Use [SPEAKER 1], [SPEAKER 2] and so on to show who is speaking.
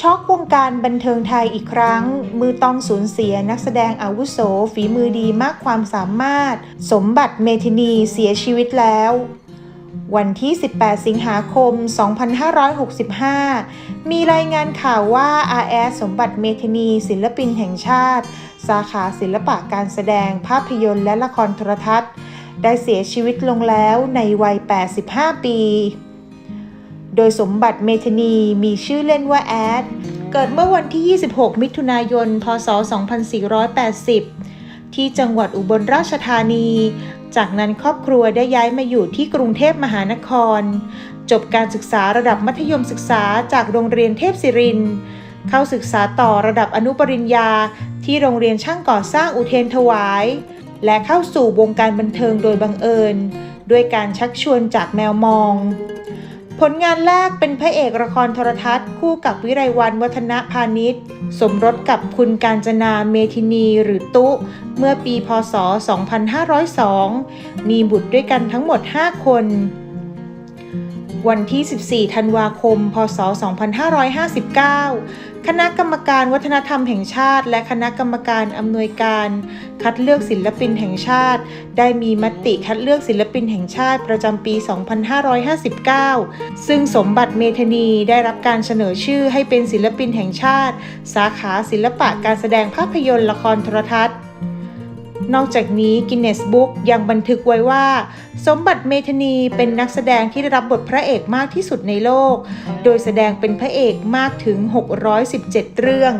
[SPEAKER 1] ช็อกวงการบันเทิงไทยอีกครั้ง มือต้องสูญเสียนักแสดงอาวุโส ฝีมือดีมากความสามารถ สมบัติเมธินีเสียชีวิตแล้ววันที่ 18 สิงหาคม 2565 มีรายงานข่าวว่า R.S. สมบัติเมธินี ศิลปินแห่งชาติ สาขาศิลปะการแสดงภาพยนตร์และละครโทรทัศน์ ได้เสียชีวิตลงแล้วในวัย 85 ปี โดยสมบัติเมธนีมีชื่อเล่นว่าแอด เกิดเมื่อวันที่ 26 มิถุนายน พศ 2480 ที่จังหวัดอุบลราชธานี จากนั้นครอบครัวได้ย้ายมาอยู่ที่กรุงเทพมหานคร จบการศึกษาระดับมัธยมศึกษาจากโรงเรียนเทพศิริน เข้าศึกษาต่อระดับอนุปริญญา ที่โรงเรียนช่างก่อสร้างอุเทนถวาย และเข้าสู่วงการบันเทิงโดยบังเอิญ ด้วยการชักชวนจากแมวมอง ผลงานแรกเป็นพระเอกละครโทรทัศน์ คู่กับวิไลวันวัฒนพาณิชย์ สมรสกับคุณการจนาเมธินีหรือตุ เมื่อปีพศ 2502 มีบุตรด้วยกันทั้งหมด 5 คน วันที่ 14 ธันวาคม พศ 2559 คณะกรรมการวัฒนธรรมแห่งชาติ และคณะกรรมการอำนวยการ คัดเลือกศิลปินแห่งชาติ ได้มีมติคัดเลือกศิลปินแห่งชาติประจำปี 2559 ซึ่งสมบัติเมธานีได้รับการเสนอชื่อให้เป็นศิลปินแห่งชาติ สาขาศิลปะการแสดงภาพยนตร์ละครโทรทัศน์ นอกจากนี้กินเนสบุ๊กยังบันทึกไว้ว่า สมบัติเมธานีเป็นนักแสดงที่ได้รับบทพระเอกมากที่สุดในโลก โดยแสดงเป็นพระเอกมากถึง 617 เรื่อง